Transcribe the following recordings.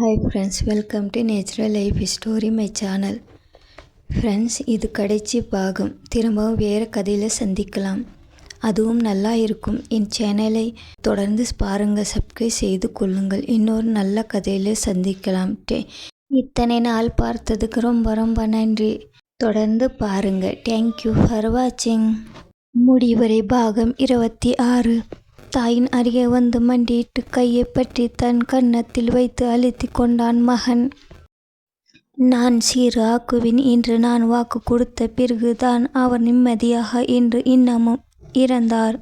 Hi friends welcome to natural life story my channel friends இது கடைசி பாகம். திரும்பவும் வேறு கதையில் சந்திக்கலாம். அதுவும் நல்லா இருக்கும். என் சேனலை தொடர்ந்து பாருங்கள் சப்ஸ்கிரைப் செய்து கொள்ளுங்கள். இன்னொரு நல்ல கதையில் சந்திக்கலாம். டே- இத்தனை நாள் பார்த்ததுக்கு ரொம்ப ரொம்ப நன்றி. தொடர்ந்து பாருங்கள் தேங்க்யூ ஃபார் வாட்சிங் முடிவரை பாகம் இருபத்தி ஆறு. தாயின் அருகே வந்து மண்டியிட்டு கையை பற்றி தன் கன்னத்தில் வைத்து அழுத்தி கொண்டான் மகன். நான் சீர் ஆக்குவேன் என்று நான் வாக்கு கொடுத்த பிறகுதான் அவர் நிம்மதியாக இன்று இன்னமும் இறந்தார்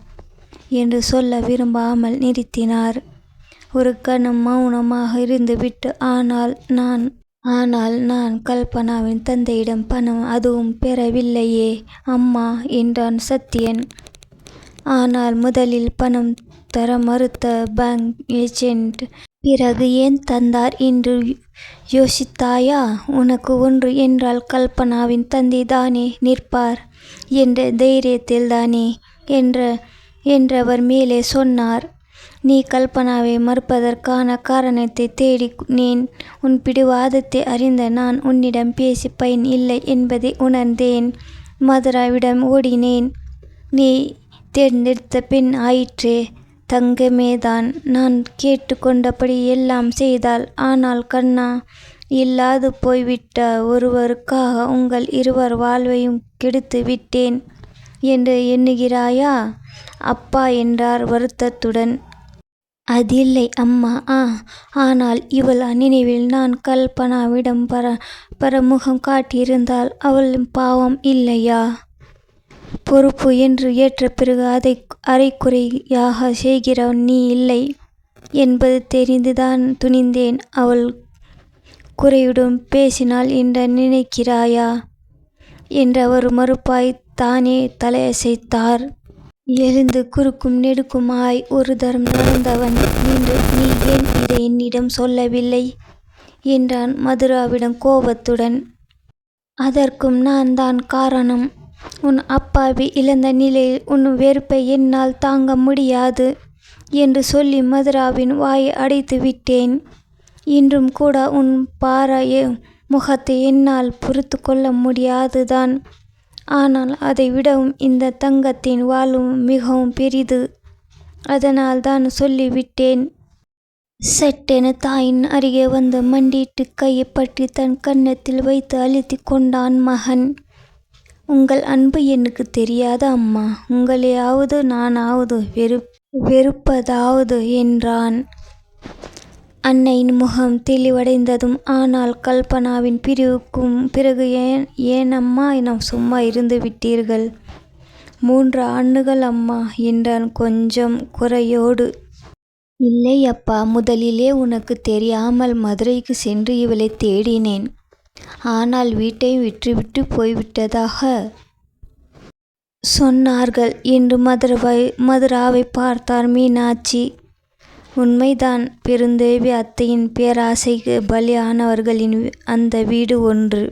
என்று சொல்ல விரும்பாமல் நிறுத்தினார். ஒரு கணம் மௌனமாக இருந்துவிட்டு ஆனால் நான் ஆனால் நான் கல்பனாவின் தந்தையிடம் பணம் அதுவும் பெறவில்லையே அம்மா என்றான் சத்யன். ஆனால் முதலில் பணம் தர மறுத்த பேங்க் ஏஜென்ட். பிறகு ஏன் தந்தார் என்று யோசித்தாயா? உனக்கு ஒன்று என்றால் கல்பனாவின் தந்தை தானே நிற்பார் என்ற தைரியத்தில் தானே என்ற என்றவர் மேலே சொன்னார். நீ கல்பனாவை மறுப்பதற்கான காரணத்தை தேடி நீன் உன் பிடிவாதத்தை அறிந்த நான் உன்னிடம் பேசி பயன் இல்லை என்பதை உணர்ந்தேன். மதுராவிடம் ஓடினேன். நீ தேர்ந்தெடுத்த பெண் ஆயிற்றே தங்கமேதான். நான் கேட்டுக்கொண்டபடி எல்லாம் செய்தாள். ஆனால் கண்ணா இல்லாது போய்விட்ட ஒருவருக்காக உங்கள் இருவர் வாழ்வையும் கெடுத்து விட்டேன் என்று எண்ணுகிறாயா? அப்பா என்றார் வருத்தத்துடன். அதில்லை அம்மா ஆ. ஆனால் இவள் நினைவில் நான் கல்பனாவிடம் பர பரமுகம் காட்டியிருந்தால் அவள் பாவம் இல்லையா? பொறுப்பு என்று ஏற்ற பிறகு அதை அரைக்குறையாக செய்கிறவன் நீ இல்லை என்பது தெரிந்துதான் துணிந்தேன். அவள் குறையுடன் பேசினாள். என்று நினைக்கிறாயா? என்றவர் மறுப்பாய் தானே தலையசைத்தார். எழுந்து குறுக்கும் நெடுக்குமாய் ஒரு தரம் நடந்தவன் நின்று நீ ஏன் இதை என்னிடம் சொல்லவில்லை? என்றான் மதுராவிடம் கோபத்துடன். அதற்கும் நான் தான் காரணம். உன் அப்பாவி இழந்த நிலையில் உன் வெறுப்பை என்னால் தாங்க முடியாது என்று சொல்லி மதுராவின் வாயை அடைத்து விட்டேன். இன்றும் கூட உன் பாராய முகத்தை என்னால் பொறுத்து கொள்ள முடியாதுதான். ஆனால் அதை விடவும் இந்த தங்கத்தின் வாழ்வும் மிகவும் பெரிது. அதனால் தான் சொல்லிவிட்டேன் சட்டென தாயின் அருகே வந்து மண்டிட்டு கையை பற்றி தன் கன்னத்தில் வைத்து அழுத்தி கொண்டான் மகன். உங்கள் அன்பு எனக்கு தெரியாத அம்மா. உங்களையாவது நானாவது வெறு வெறுப்பதாவது என்றான். அன்னையின் முகம் தெளிவடைந்ததும் ஆனால் கல்பனாவின் பிரிவுக்கும் பிறகு ஏன் ஏன் அம்மா நாம் சும்மா இருந்து விட்டீர்கள். மூன்று ஆண்டுகள் அம்மா என்றான் கொஞ்சம் குறையோடு. இல்லை அப்பா. முதலிலே உனக்கு தெரியாமல் மதுரைக்கு சென்று இவளை தேடினேன். ஆனால் வீட்டை விற்றுவிட்டு போய்விட்டதாக சொன்னார்கள். என்று மதுரவை மதுராவை பார்த்தார் மீனாட்சி. உண்மைதான் பெருந்தேவி அத்தையின் பேராசைக்கு பலியானவர்களின் அந்த வீடு ஒன்று.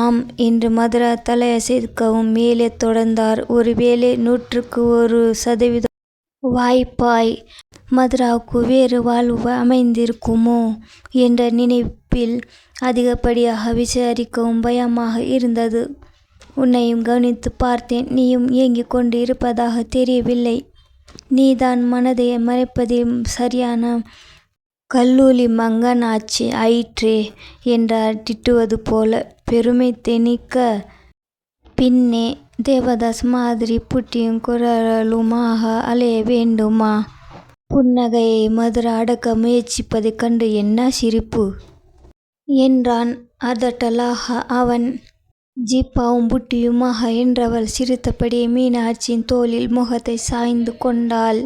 ஆம் என்று மதுரா தலையசைக்கவும் மேலே தொடர்ந்தார். ஒருவேளை நூற்றுக்கு ஒரு சதவீதம் வாய்ப்பாய். மதுராவுக்கு வேறு வாழ்வு அமைந்திருக்குமோ? என்ற நினைப்பில் அதிகப்படியாக விசாரிக்கவும் பயமாக இருந்தது. உன்னையும் கவனித்து பார்த்தேன். நீயும் ஏங்கிக் கொண்டு இருப்பதாக தெரியவில்லை. நீதான் மனதை மறைப்பதில் சரியான கல்லூலி மங்கனாச்சி ஆயிற்றே என்றார். திட்டுவது போல பெருமை தெனிக்க பின்னே தேவதாஸ் மாதிரி புட்டியும் குரலுமாக அலைய வேண்டுமா? புன்னகையை மதுர அடக்க முயற்சிப்பது கண்டு என்ன சிரிப்பு? என்றான் அதட்டலாக அவன். ஜிப்பாவும் புட்டியுமாக என்றவள் சிரித்தபடியே மீனாட்சியின் தோளில் முகத்தை சாய்ந்து கொண்டாள்.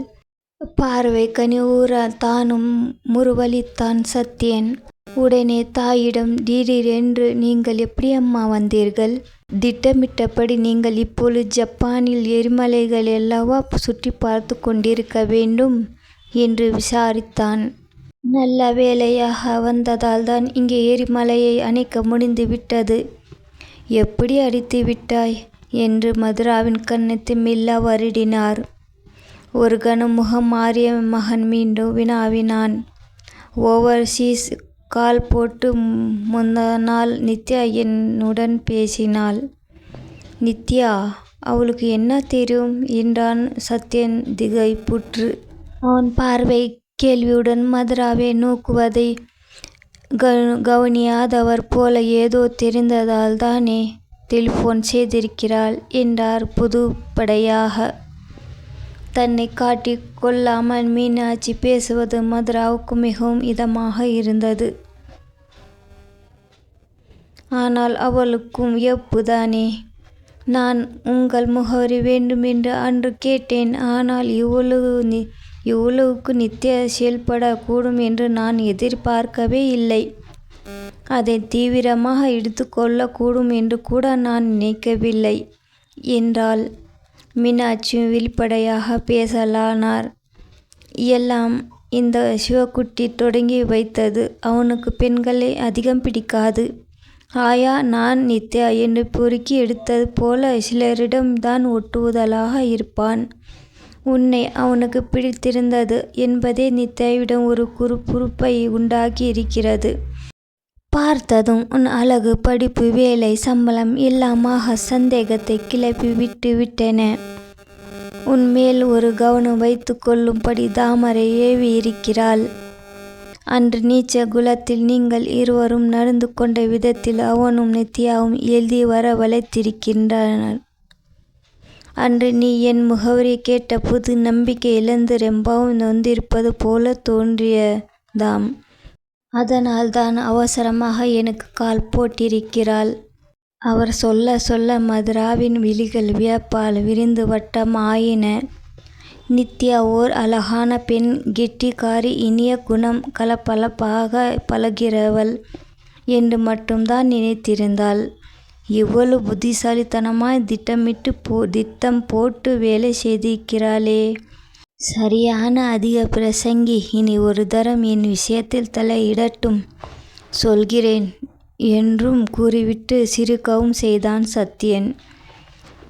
பார்வை கனிவுற தானும் முறுவலித்தான் சத்யன். உடனே தாயிடம் திடீரென்று நீங்கள் எப்படி அம்மா வந்தீர்கள்? திட்டமிட்டபடி நீங்கள் இப்பொழுது ஜப்பானில் எரிமலைகள் எல்லாவா சுற்றி பார்த்து கொண்டிருக்க வேண்டும்? என்று விசாரித்தான். நல்ல வேலையாக வந்ததால் தான் இங்கே எரிமலையை அணைக்க முடிந்து விட்டது. எப்படி அடித்து விட்டாய்? என்று மதுராவின் கன்னத்தை மெல்ல வருடினார். ஒரு கணம் முகம் மாறிய மகன் மீண்டும் வினாவினான். ஓவர்சீஸ் கால் போட்டு முந்தா நாள் நித்யா என்னுடன் பேசினாள். நித்யா அவளுக்கு என்ன தெரியும் என்றான் சத்யன் திகைப்புற்று. அவன் பார்வை கேள்வியுடன் மதுராவை நோக்குவதை கவனியாதவர் போல ஏதோ தெரிந்ததால் தானே டெலிஃபோன் செய்திருக்கிறாள் என்றார் புதுப்படையாக தன்னை காட்டிக் கொள்ளாமல் மீனாட்சி பேசுவது மதுராவுக்கு மிகவும் இதமாக இருந்தது. ஆனால் அவளுக்கும் எப்புதானே நான் உங்கள் முகவரி வேண்டுமென்று அன்று கேட்டேன். ஆனால் இவ்வளவு நி இவ்வளவுக்கு நித்திய செயல்படக்கூடும் என்று நான் எதிர்பார்க்கவே இல்லை. அதை தீவிரமாக எடுத்துக்கொள்ளக்கூடும் என்று கூட நான் நினைக்கவில்லை என்றாள். மீனாட்சியும் வெளிப்படையாக பேசலானார். எல்லாம் இந்த சிவக்குட்டி தொடங்கி வைத்தது. அவனுக்குப் பெண்களை அதிகம் பிடிக்காது. ஆயா நான் நித்யா என்று பொறுக்கி எடுத்தது போல சிலரிடம் தான் ஒட்டுதலாக இருப்பான். உன்னை அவனுக்குப் பிடித்திருந்தது என்பதே நித்யாவிடம் ஒரு குறுகுறுப்பை உண்டாக்கி இருக்கிறது. பார்த்ததும் உன் அழகு படிப்பு வேலை சம்பளம் எல்லாமாக சந்தேகத்தை கிளப்பி விட்டு விட்டன. உன் மேல் ஒரு கவனம் வைத்து கொள்ளும்படி தாமரை ஏவியிருக்கிறாள். அன்று நீச்ச குலத்தில் நீங்கள் இருவரும் நடந்து கொண்ட விதத்தில் அவனும் நித்யாவும் எழுதி வர வளைத்திருக்கின்றனர் அன்று நீ என் முகவரி கேட்ட புது நம்பிக்கை இழந்து ரொம்பவும் நொந்திருப்பது போலத் தோன்றியதாம். அதனால்தான் அவசரமாக எனக்கு கால் போட்டிருக்கிறாள். அவர் சொல்ல சொல்ல மதுராவின் விழிகள் வியப்பால் விரிந்து வட்டம் ஆயின. நித்யா ஓர் அழகான பெண். கெட்டிக்காரி இனிய குணம் கலப்பலப்பாக பழகிறவள் என்று மட்டும்தான் நினைத்திருந்தாள். இவ்வளவு புத்திசாலித்தனமாய் திட்டம் போட்டு வேலை செய்திருக்கிறாளே. சரியான அதிக பிரசங்கி. இனி ஒரு தரம் என் விஷயத்தில் தலையிடட்டும். சொல்கிறேன் என்றும் கூறிவிட்டு சிரிக்கவும் செய்தான் சத்யன்.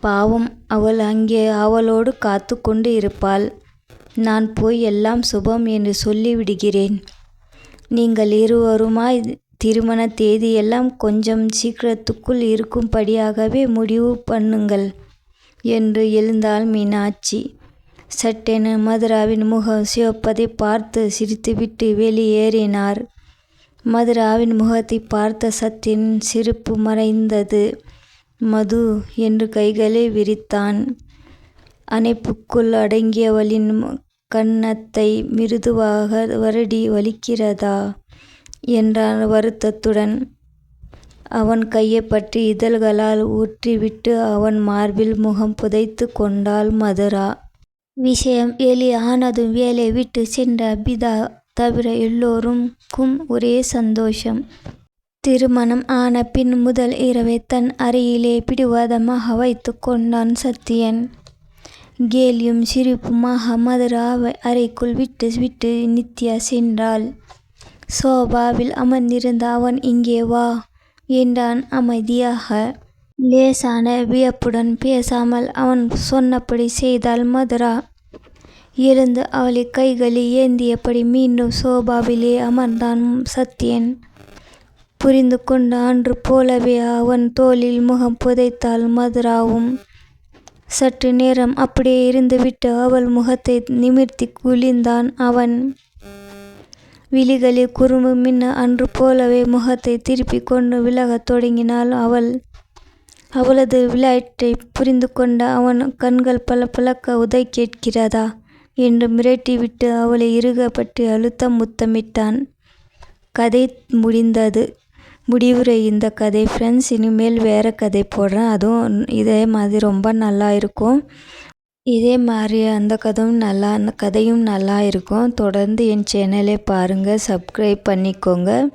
பாவம் அவள் அங்கே அவளோடு காத்து கொண்டு இருப்பாள். நான் போய் எல்லாம் சுபம் என்று சொல்லிவிடுகிறேன். நீங்கள் இருவருமாய் திருமண தேதியெல்லாம் கொஞ்சம் சீக்கிரத்துக்குள் இருக்கும்படியாகவே முடிவு பண்ணுங்கள் என்று எழுந்தாள் மீனாட்சி. சட்டென மதுராவின் முகம் சிவப்பதைப் பார்த்து சிரித்துவிட்டு வெளியேறினார். மதுராவின் முகத்தைப் பார்த்த சத்தின் சிரிப்பு மறைந்தது. மது என்று கைகளை விரித்தான். அணைப்புக்குள் அடங்கியவளின் கன்னத்தை மிருதுவாக வருடி வலிக்கிறதா? என்றான் வருத்தத்துடன். அவன் கையை பற்றி இதழ்களால் ஊற்றிவிட்டு அவன் மார்பில் முகம் புதைத்துக் கொண்டாள் மதுரா. விஷயம் வெளியானதும் வேலை விட்டு சென்ற அபிதா தவிர எல்லோருக்கும் ஒரே சந்தோஷம். திருமணம் ஆன பின் முதல் இரவை தன் அறையிலே பிடிவாதமாக வைத்துக் கொண்டான் சத்யன். கேலியும் சிரிப்புமாக மதுராவை அறைக்குள் விட்டு விட்டு நித்யா சென்றாள். சோபாவில் அமர்ந்திருந்த அவன் இங்கே வா என்றான் அமைதியாக. லேசான வியப்புடன் பேசாமல் அவன் சொன்னபடி செய்தாள் மதுரா. எழுந்து அவளை கைகளில் ஏந்தியபடி மீண்டும் சோபாவிலே அமர்ந்தான் சத்யன். புரிந்துகொண்டு அன்று போலவே அவன் தோளில் முகம் புதைத்தாள் மதுராவும். சற்று நேரம் அப்படியே இருந்துவிட்டு அவள் முகத்தை நிமிர்த்தி குனிந்தான் அவன். விழிகளில் குறும்பு மின்ன அன்று போலவே முகத்தை திருப்பிக் கொண்டு விலகத் தொடங்கினாள் அவள். அவளது விளையாட்டை புரிந்து கொண்ட அவன் கண்கள் பளபளக்க உதை கேட்கிறதா? என்று மிரட்டிவிட்டு அவளை இறுகப்பட்டு பற்றி முத்தமிட்டான். கதை முடிந்தது. முடிவுரை இந்த கதை ஃப்ரெண்ட்ஸ் இனிமேல் வேறு கதை போடுறேன். அதுவும் இதே மாதிரி ரொம்ப நல்லா இருக்கும். இதே மாதிரி அந்த கதையும் நல்லா அந்த கதையும் நல்லா இருக்கும். தொடர்ந்து என் சேனலை பாருங்கள். சப்ஸ்கிரைப் பண்ணிக்கோங்க.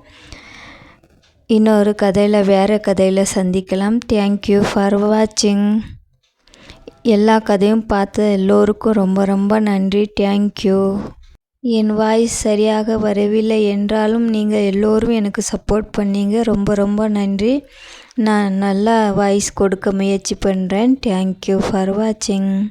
இன்னொரு கதையில் வேறு கதையில் சந்திக்கலாம். தேங்க்யூ ஃபார் வாட்சிங். எல்லா கதையும் பார்த்த எல்லோருக்கும் ரொம்ப ரொம்ப நன்றி. தேங்க்யூ. என் வாய்ஸ் சரியாக வரவில்லை என்றாலும் நீங்கள் எல்லோரும் எனக்கு சப்போர்ட் பண்ணீங்க. ரொம்ப ரொம்ப நன்றி. நான் நல்லா வாய்ஸ் கொடுக்க முயற்சி பண்ணுறேன். தேங்க்யூ ஃபார் வாட்சிங்.